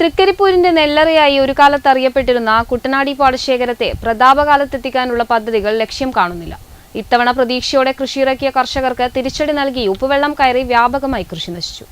തൃക്കരിപ്പൂരിന്റെ നെല്ലറയായി ഒരു കാലത്ത് അറിയപ്പെട്ടിരുന്ന കുട്ടനാടി പാടശേഖരത്തെ പ്രതാപകാലത്തെത്തിക്കാനുള്ള പദ്ധതികൾ ലക്ഷ്യം കാണുന്നില്ല. ഇത്തവണ പ്രതീക്ഷയോടെ കൃഷിയിറക്കിയ കർഷകർക്ക് തിരിച്ചടി നൽകി ഉപ്പുവെള്ളം കയറി വ്യാപകമായി കൃഷി നശിച്ചു.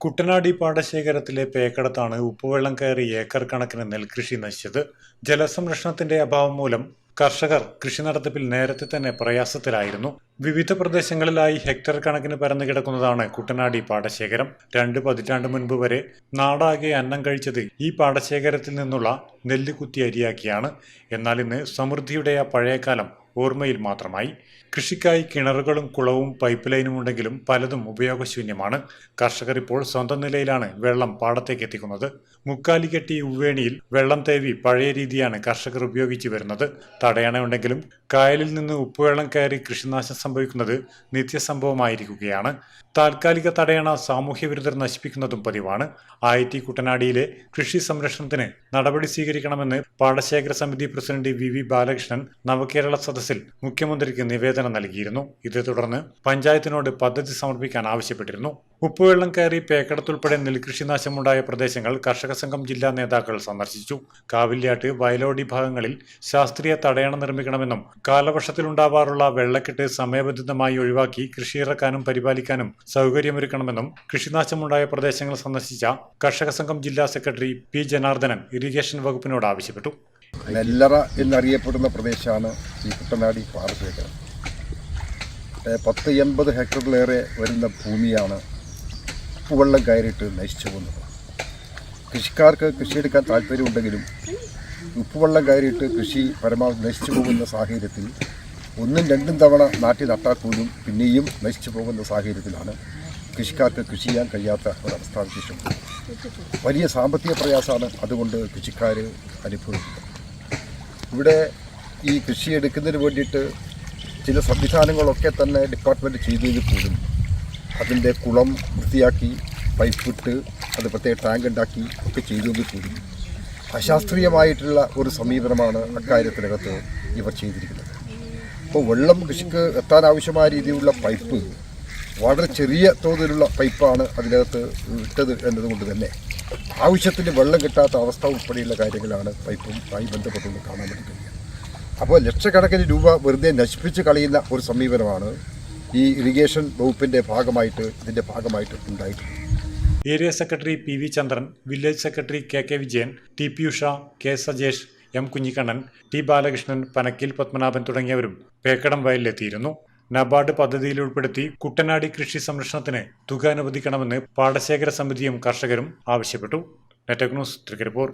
കുട്ടനാടി പാടശേഖരത്തിലെ പേക്കടത്താണ് ഉപ്പുവെള്ളം കയറി ഏക്കർ കണക്കിന് നെൽകൃഷി നശിച്ചത്. ജലസംരക്ഷണത്തിന്റെ അഭാവം മൂലം കർഷകർ കൃഷി നടത്തിപ്പിൽ നേരത്തെ തന്നെ പ്രയാസത്തിലായിരുന്നു. വിവിധ പ്രദേശങ്ങളിലായി ഹെക്ടർ കണക്കിന് പരന്നു കിടക്കുന്നതാണ് കുട്ടനാടി പാടശേഖരം. രണ്ട് പതിറ്റാണ്ട് മുൻപ് വരെ നാടാകെ അന്നം കഴിച്ചത് ഈ പാടശേഖരത്തിൽ നിന്നുള്ള നെല്ല് കുത്തി അരിയാക്കിയാണ്. എന്നാൽ ഇന്ന് സമൃദ്ധിയുടെ ആ പഴയകാലം ഓർമ്മയിൽ മാത്രമായി. കൃഷിക്കായി കിണറുകളും കുളവും പൈപ്പ് ലൈനും ഉണ്ടെങ്കിലും പലതും ഉപയോഗശൂന്യമാണ്. കർഷകർ ഇപ്പോൾ സ്വന്തം നിലയിലാണ് വെള്ളം പാടത്തേക്ക് എത്തിക്കുന്നത്. മുക്കാലി കെട്ടി ഉവേണിയിൽ വെള്ളം തേവി പഴയ രീതിയാണ് കർഷകർ ഉപയോഗിച്ചു വരുന്നത്. തടയണയുണ്ടെങ്കിലും കായലിൽ നിന്ന് ഉപ്പുവെള്ളം കയറി കൃഷിനാശം സംഭവിക്കുന്നത് നിത്യസംഭവമായിരിക്കുകയാണ്. താൽക്കാലിക തടയണ സാമൂഹ്യ വിരുദ്ധർ നശിപ്പിക്കുന്നതും പതിവാണ്. ഐ ടി കുട്ടനാടിയിലെ കൃഷി സംരക്ഷണത്തിന് നടപടി സ്വീകരിക്കണമെന്ന് പാടശേഖര സമിതി president V V Balakrishnan Navakerala സദസ്സിൽ മുഖ്യമന്ത്രിക്ക് നിവേദനം നൽകിയിരുന്നു. ഇതേ തുടർന്ന് പഞ്ചായത്തിനോട് പദ്ധതി സമർപ്പിക്കാൻ ആവശ്യപ്പെട്ടിരുന്നു. ഉപ്പുവെള്ളം കയറി പേക്കടത്തുൾപ്പെടെ നെൽകൃഷി നാശമുണ്ടായ പ്രദേശങ്ങൾ കർഷക സംഘം ജില്ലാ നേതാക്കൾ സന്ദർശിച്ചു. കാവില്യാട്ട് വയലോടി ഭാഗങ്ങളിൽ ശാസ്ത്രീയ തടയണ നിർമ്മിക്കണമെന്നും കാലവർഷത്തിലുണ്ടാവാറുള്ള വെള്ളക്കെട്ട് സമയബന്ധിതമായി ഒഴിവാക്കി കൃഷിയിറക്കാനും പരിപാലിക്കാനും സൗകര്യമൊരുക്കണമെന്നും കൃഷിനാശമുണ്ടായ പ്രദേശങ്ങൾ സന്ദർശിച്ച കർഷക സംഘം ജില്ലാ സെക്രട്ടറി പി ജനാർദ്ദനൻ ഇറിഗേഷൻ വകുപ്പിനോട് ആവശ്യപ്പെട്ടു. നെല്ലറ എന്നറിയപ്പെടുന്ന പ്രദേശമാണ് ഈ കുട്ടനാടി പാടശേഖരം ഏ, പത്ത് എൺപത് ഹെക്ടറിലേറെ വരുന്ന ഭൂമിയാണ് ഉപ്പുവെള്ളം കയറിയിട്ട് നശിച്ചു പോകുന്നത്. കൃഷിക്കാർക്ക് കൃഷിയെടുക്കാൻ താല്പര്യമുണ്ടെങ്കിലും ഉപ്പുവെള്ളം കയറിയിട്ട് കൃഷി പരമാവധി നശിച്ചു പോകുന്ന സാഹചര്യത്തിൽ ഒന്നും രണ്ടും തവണ നാട്ടിൽ പോലും പിന്നെയും നശിച്ചു പോകുന്ന സാഹചര്യത്തിലാണ് കൃഷിക്കാർക്ക് കൃഷി ചെയ്യാൻ കഴിയാത്ത ഒരവസ്ഥ വിശേഷം വലിയ സാമ്പത്തിക പ്രയാസമാണ് അതുകൊണ്ട് കൃഷിക്കാർ അനുഭവിക്കുന്നത്. ഇവിടെ ഈ കൃഷി എടുക്കുന്നതിന് വേണ്ടിയിട്ട് ചില സംവിധാനങ്ങളൊക്കെ തന്നെ ഡിപ്പാർട്ട്മെന്റ് ചെയ്തെങ്കിൽ പോലും അതിന്റെ കുളം വൃത്തിയാക്കി പൈപ്പിട്ട് അത് പ്രത്യേക ടാങ്ക് ഉണ്ടാക്കി ഒക്കെ ചെയ്തെങ്കിൽ പോലും അശാസ്ത്രീയമായിട്ടുള്ള ഒരു സമീപനമാണ് അക്കാര്യത്തിനകത്ത് ഇവർ ചെയ്തിരിക്കുന്നത്. അപ്പോൾ വെള്ളം കൃഷിക്ക് എത്താൻ ആവശ്യമായ രീതിയിലുള്ള പൈപ്പ് വളരെ ചെറിയ തോതിലുള്ള പൈപ്പാണ് അതിനകത്ത് ഇട്ടത് എന്നതുകൊണ്ട് തന്നെ. ആവശ്യത്തിന് വെള്ളം കിട്ടാത്ത അവസ്ഥ ഉൾപ്പെടെയുള്ള കാര്യങ്ങളാണ് പൈപ്പും ആയി ബന്ധപ്പെട്ടുകൊണ്ട് കാണാൻ കഴിയുക അപ്പോൾ ലക്ഷക്കണക്കിന് രൂപ വെറുതെ നശിപ്പിച്ച് കളയുന്ന ഒരു സമീപനമാണ് ഈ ഇറിഗേഷൻ വകുപ്പിന്റെ ഭാഗമായിട്ട് ഇതിന്റെ ഭാഗമായിട്ട് ഉണ്ടായിട്ടുള്ളത്. Area secretary P V Chandran village secretary K K Vijayan T P Usha K Sajesh M Kunhikannan T Balakrishnan Panakkil Padmanabhan തുടങ്ങിയവരും പേക്കടം വയലിലെത്തിയിരുന്നു. നബാർഡ് പദ്ധതിയിൽ ഉൾപ്പെടുത്തി കുട്ടനാടി കൃഷി സംരക്ഷണത്തിന് തുക അനുവദിക്കണമെന്ന് പാടശേഖര സമിതിയും കർഷകരും ആവശ്യപ്പെട്ടു. നെറ്റക് ന്യൂസ് തൃക്കരിപ്പൂർ.